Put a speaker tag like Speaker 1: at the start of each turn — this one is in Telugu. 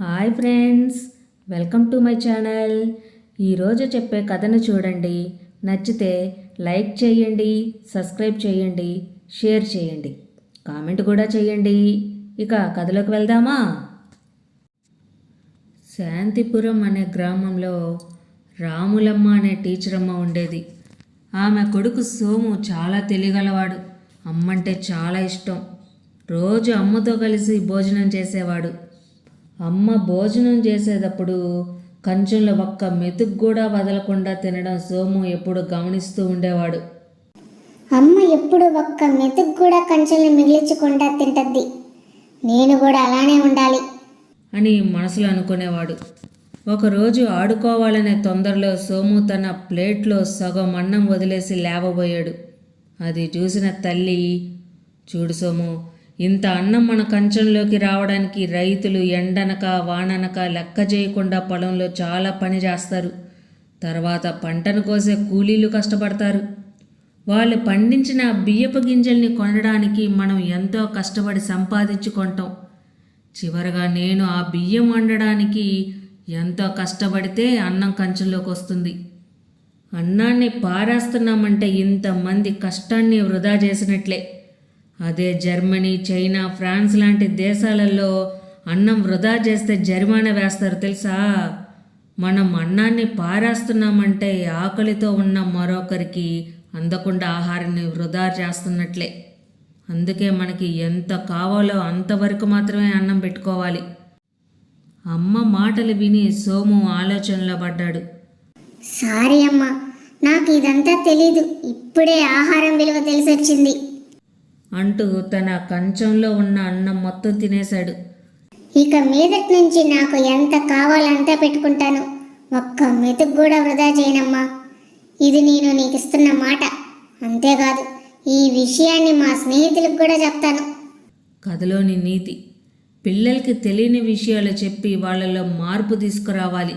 Speaker 1: Hi friends welcome to my channel. ఈరోజు చెప్పే కథను చూడండి. నచ్చితే లైక్ చేయండి సబ్స్క్రైబ్ చేయండి షేర్ చేయండి. కామెంట్ కూడా చేయండి. ఇక కథలోకి వెళ్దామా? శాంతిపురం అనే గ్రామంలో రాములమ్మ అనే టీచర్ అమ్మ ఉండేది. ఆమె కొడుకు సోము చాలా తెలియగలవాడు. అమ్మంటే చాలా ఇష్టం. రోజు అమ్మతో కలిసి భోజనం చేసేవాడు. అమ్మ భోజనం చేసేటప్పుడు కంచంలో ఒక్క మెతుకు కూడా వదలకుండా తినడం సోము ఎప్పుడు గమనిస్తూ ఉండేవాడు.
Speaker 2: అమ్మ ఎప్పుడు ఒక్క మెతుకు కూడా కంచెల్ని మిగిలించకుండా తింటద్ది. నేను కూడా అలానే ఉండాలి.
Speaker 1: అని మనసులో అనుకునేవాడు. ఒకరోజు ఆడుకోవాలనే తొందరలో సోము తన ప్లేట్లో సగం అన్నం వదిలేసి లేవబోయాడు. అది చూసిన తల్లి చూడు సోము ఇంత అన్నం మన కంచంలోకి రావడానికి రైతులు ఎండనక వాననక లెక్క చేయకుండా పొలంలో చాలా పని చేస్తారు. తర్వాత పంటను కోసే కూలీలు కష్టపడతారు. వాళ్ళు పండించిన బియ్యపు గింజల్ని కొనడానికి మనం ఎంతో కష్టపడి సంపాదించుకుంటాం. చివరగా నేను ఆ బియ్యం వండడానికి ఎంతో కష్టపడితే అన్నం కంచంలోకి వస్తుంది. అన్నాన్ని పారేస్తున్నామంటే ఇంతమంది కష్టాన్ని వృధా చేసినట్లే. అదే జర్మనీ చైనా ఫ్రాన్స్ లాంటి దేశాలలో అన్నం వృధా చేస్తే జరిమానా వేస్తారు తెలుసా? మనం అన్నాన్ని పారేస్తున్నామంటే ఆకలితో ఉన్న మరొకరికి అందకుండా ఆహారాన్ని వృధా చేస్తున్నట్లే. అందుకే మనకి ఎంత కావాలో అంతవరకు మాత్రమే అన్నం పెట్టుకోవాలి. అమ్మ మాటలు విని సోము ఆలోచనలో పడ్డాడు.
Speaker 2: సారీ అమ్మ నాకు ఇదంతా తెలీదు. ఇప్పుడే ఆహారం విలువ తెలిసొచ్చింది.
Speaker 1: అంటూ తన కంచంలో ఉన్న అన్నం మొత్తం తినేశాడు.
Speaker 2: ఇక మీదటి నుంచి నాకు ఎంత కావాలంతా పెట్టుకుంటాను. ఒక్క మెతుకు కూడా వృధా చేయనమ్మా. ఇది నేను నీకు ఇస్తున్న మాట. అంతేకాదు ఈ విషయాన్ని మా స్నేహితులకు కూడా చెప్తాను.
Speaker 1: కథలోని నీతి. పిల్లలకి తెలియని విషయాలు చెప్పి వాళ్ళలో మార్పు తీసుకురావాలి.